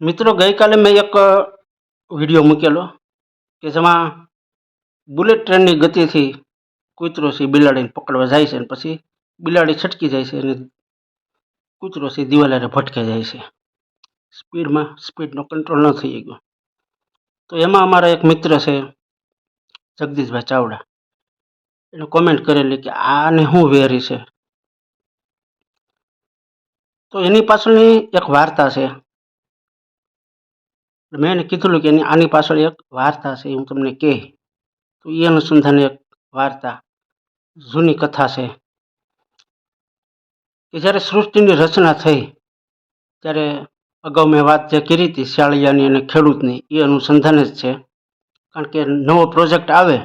મિત્રો, ગઈકાલે મેં એક વીડિયો મૂકેલો કે જેમાં બુલેટ ટ્રેનની ગતિથી કૂતરો બિલાડીને પકડવા જાય છે અને પછી બિલાડી છટકી જાય છે અને કૂતરો છે એ દિવાલ ભટકે જાય છે. સ્પીડમાં, સ્પીડનો કંટ્રોલ ન થઈ ગયો. તો એમાં અમારા એક મિત્ર છે, જગદીશભાઈ ચાવડા. એને કોમેન્ટ કરેલી કે આને શું વેરી છે? તો એની પાછળની એક વાર્તા છે. મેં એને કીધેલું કે એની આની પાછળ એક વાર્તા છે, હું તમને કહે. તો એ અનુસંધાને એક વાર્તા, જૂની કથા છે. કે જ્યારે સૃષ્ટિની રચના થઈ, ત્યારે અગાઉ મેં વાત જે કરી હતી શાળિયાની અને ખેડૂતની એ અનુસંધાને જ છે. કારણ કે નવો પ્રોજેક્ટ આવે,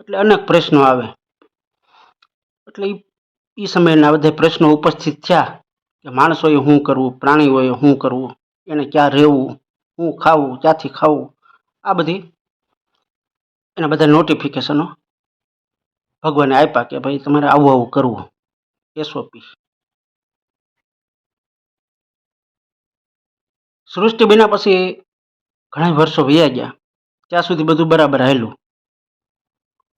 એટલે અનેક પ્રશ્નો આવે. એટલે એ સમયના બધા પ્રશ્નો ઉપસ્થિત થયા કે માણસોએ શું કરવું, પ્રાણીઓએ શું કરવું, એને ક્યાં રહેવું શું ખાવું ક્યાંથી ખાવું આ બધી એના બધા નોટિફિકેશનો ભગવાને આપ્યા કે ભાઈ તમારે આવું આવું કરવું. એસઓપી સૃષ્ટિ બન્યા પછી ઘણા વર્ષો વયા ગયા. ત્યાં સુધી બધું બરાબર હાલ્યું.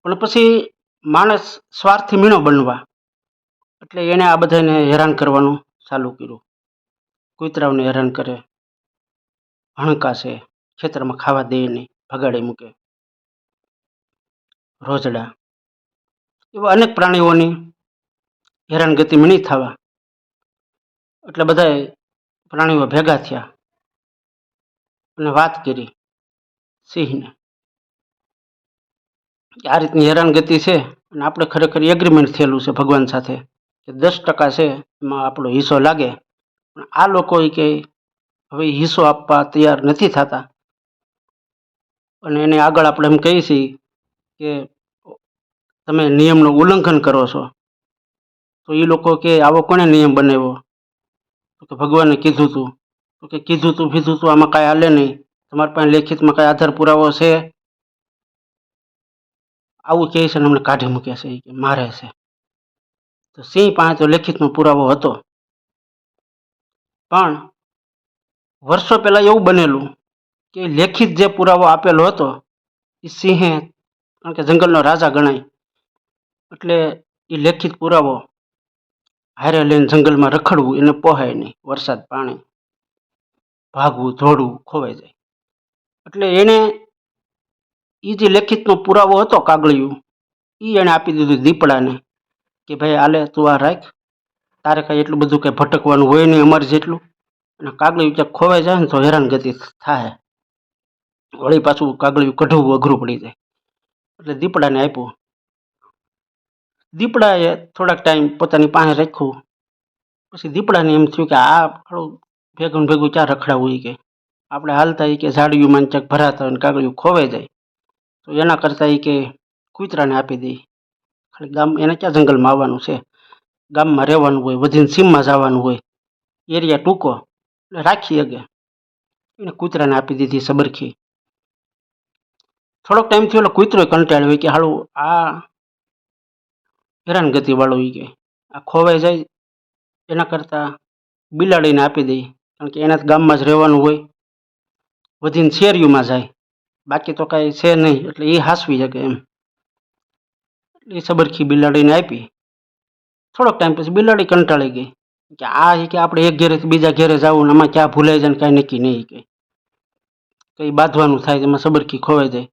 પણ પછી માણસ સ્વાર્થી મીણો બનવા. એટલે એણે આ બધાને હેરાન કરવાનું ચાલુ કર્યું. કૂતરાઓને હેરાન કરે. હણકાશે, ખેતરમાં ખાવા દે નહીં, ભગાડી મૂકે. રોજડા. એવા અનેક પ્રાણીઓની હેરાનગતિ મણી થવા. એટલે બધાએ પ્રાણીઓ ભેગા થયા અને વાત કરી સિંહને. આ રીતની હેરાનગતિ છે અને આપણે ખરેખર એગ્રીમેન્ટ થયેલું છે ભગવાન સાથે કે દસ ટકા છે એમાં આપણો હિસ્સો લાગે. પણ આ લોકો કે હવે હિસ્સો આપવા તૈયાર નથી થતા. અને એને આગળ આપણે એમ કહીએ છીએ કે તમે નિયમનું ઉલ્લંઘન કરો છો, તો એ લોકો કે આવો કોણે નિયમ બનાવ્યો? તો કે ભગવાને કીધું તું. તો કે કીધું તું કીધું તું, આમાં કાંઈ હાલે નહીં. તમારી પાસે લેખિતમાં કાંઈ આધાર પુરાવો છે? આવું કહે છે ને અમને કાઢી મૂકે છે કે મારે છે. તો સિંહ પાસે તો લેખિતનો પુરાવો હતો. પણ વર્ષો પહેલાં એવું બનેલું કે લેખિત જે પુરાવો આપેલો હતો, એ સિંહે કારણ કે જંગલનો રાજા ગણાય, એટલે એ લેખિત પુરાવો હારે લઈને જંગલમાં રખડવું, એને પોહાય નહીં, વરસાદ પાણી, ભાગવું દોડવું ખોવાઈ જાય. એટલે એણે એ જે લેખિતનો પુરાવો હતો કાગળિયું એ એણે આપી દીધું દીપડાને કે ભાઈ આલે તું આ રાખ, તારે કાંઈ એટલું બધું કંઈ ભટકવાનું હોય નહીં, અમારે જેટલું. અને કાગળિયું ક્યાંક ખોવાઈ જાય ને તો હેરાનગતિ થાય. વળી પાછું કાગળિયું કઢવું અઘરું પડી જાય. એટલે દીપડાને આપ્યું. દીપડાએ થોડાક ટાઈમ પોતાની પાસે રાખ્યું. પછી દીપડાને એમ થયું કે આ થોડું ભેગું ભેગું ક્યાં રખડાવું કે? આપણે હાલતા એ કે ઝાડિયું માં ચક ભરાતા હોય કાગળિયું ખોવાઈ જાય. તો એના કરતાં એ કે કૂતરાને આપી દઈ ખાલી ગામ, એને ક્યાં જંગલમાં આવવાનું છે? ગામમાં રહેવાનું હોય, વધીને સીમમાં જવાનું હોય. એરિયા ટૂંકો. રાખી શકે. એને કૂતરાને આપી દીધી સબરખી. થોડોક ટાઈમથી ઓલો કૂતરો કંટાળ્યો. કે હાળું આ હેરાનગતિવાળો હોય કે, આ ખોવાઈ જાય, એના કરતાં બિલાડીને આપી દઈ કારણ કે એના ગામમાં જ રહેવાનું હોય. વધીને શેરીઓમાં જાય. બાકી તો કાંઈ છે નહીં, એટલે એ હાસવી શકે એમ. એટલે એ સબરખી બિલાડીને આપી. થોડોક ટાઈમ પછી બિલાડી કંટાળી ગઈ. કે આ એ કે આપણે એક ઘેરેથી બીજા ઘેરે જવું ને આમાં ક્યાં ભૂલાઈ જાય કાંઈ નક્કી નહીં કંઈ કંઈ બાંધવાનું થાય એમાં સબરખી ખોવાઈ જાય.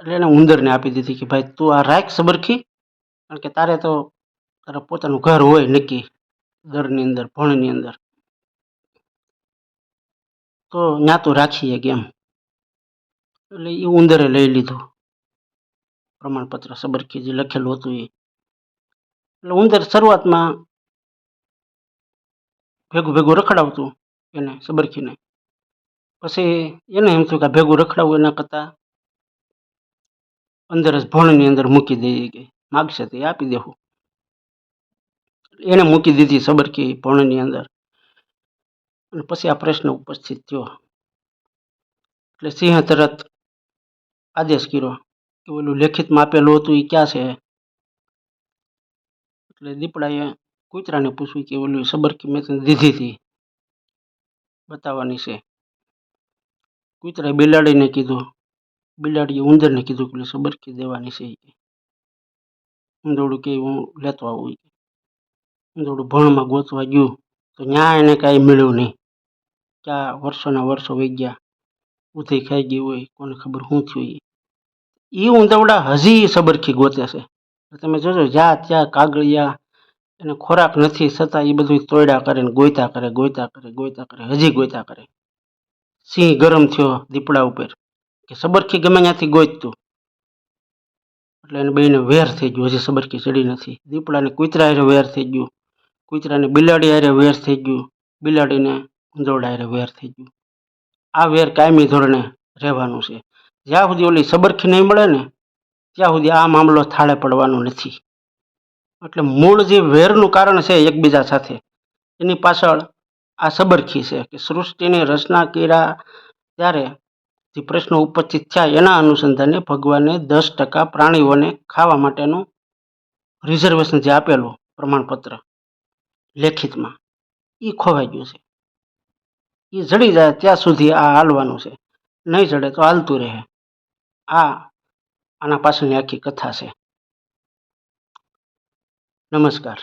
એટલે એને ઉંદરને આપી દીધી કે ભાઈ તું આ રાખ સબરખી, કારણ કે તારે તો તારા પોતાનું ઘર હોય નક્કી દરની અંદર, ભણની અંદર. તો ત્યાં તો રાખીએ કેમ એટલે એ ઉંદરે લઈ લીધું. પ્રમાણપત્ર સબરખી જે લખેલું હતું એ એટલે ઉંદર શરૂઆતમાં ભેગું ભેગું રખડાવતું એને, સબરખીને. પછી એને એમ થયું કે આ ભેગું રખડાવવું એના કરતાં અંદર જ ભણની અંદર મૂકી દઈએ કે માગશે તો એ આપી દેવું એને મૂકી દીધી સબરકી ભણની અંદર. અને પછી આ પ્રશ્ન ઉપસ્થિત થયો. એટલે સિંહે તરત આદેશ કર્યો કે ઓલું લેખિતમાં આપેલું હતું એ ક્યાં છે? એટલે દીપડાએ કૂતરાને પૂછવી કે ઓલું સબરકી મેં તને દીધી હતી બતાવવાની છે. કૂતરાએ બિલાડીને કીધું, બિલાડીએ ઉંદરને કીધું કે સબરખી દેવાની છે. ઉંદરડું કે હું લેતો આવું. ઉંદરડું ભણમાં ગોતવા ગયું, તો ત્યાં એને કાંઈ મળ્યું નહીં. ક્યાં વર્ષોના વર્ષો વહી ગયા ઉધી ખાઈ ગઈ હોય, કોને ખબર શું થયું એ ઉંદરડા હજી સબરખી ગોતે છે. તમે જોજો, જ્યાં ત્યાં કાગળિયા એને ખોરાક નથી, છતાં એ બધું તોડ્યા કરે ને ગોયતા કરે ગોયતા કરે ગોયતા કરે, હજી ગોયતા કરે. સિંહ ગરમ થયો દીપડા ઉપર કે સબરખી ગમે ત્યાંથી ગોતતું એટલે એને બેને વેર થઈ ગયું, હજી સબરખી ચડી નથી. દીપડાને કૂતરા હારે વેર થઈ ગયું. કૂતરાને બિલાડી હારે વેર થઈ ગયું. બિલાડીને ઉંદરડા હારે વેર થઈ ગયું. આ વેર કાયમી ધોરણે રહેવાનું છે. જ્યાં સુધી ઓલી સબરખી નહીં મળે ને, ત્યાં સુધી આ મામલો થાળે પડવાનો નથી. એટલે મૂળ જે વેરનું કારણ છે એકબીજા સાથે, એની પાછળ આ સબરખી છે કે સૃષ્ટિની રચના કર્યા ત્યારે જે પ્રશ્નો ઉપસ્થિત થયા એના અનુસંધાને ભગવાને દસ ટકા પ્રાણીઓને ખાવા માટેનું રિઝર્વેશન જે આપેલું પ્રમાણપત્ર લેખિતમાં એ ખોવાઈ ગયું છે. એ જડી જાય ત્યાં સુધી આ હાલવાનું છે. નહીં જડે તો હાલતું રહે. આ આના પાછળની આખી કથા છે. नमस्कार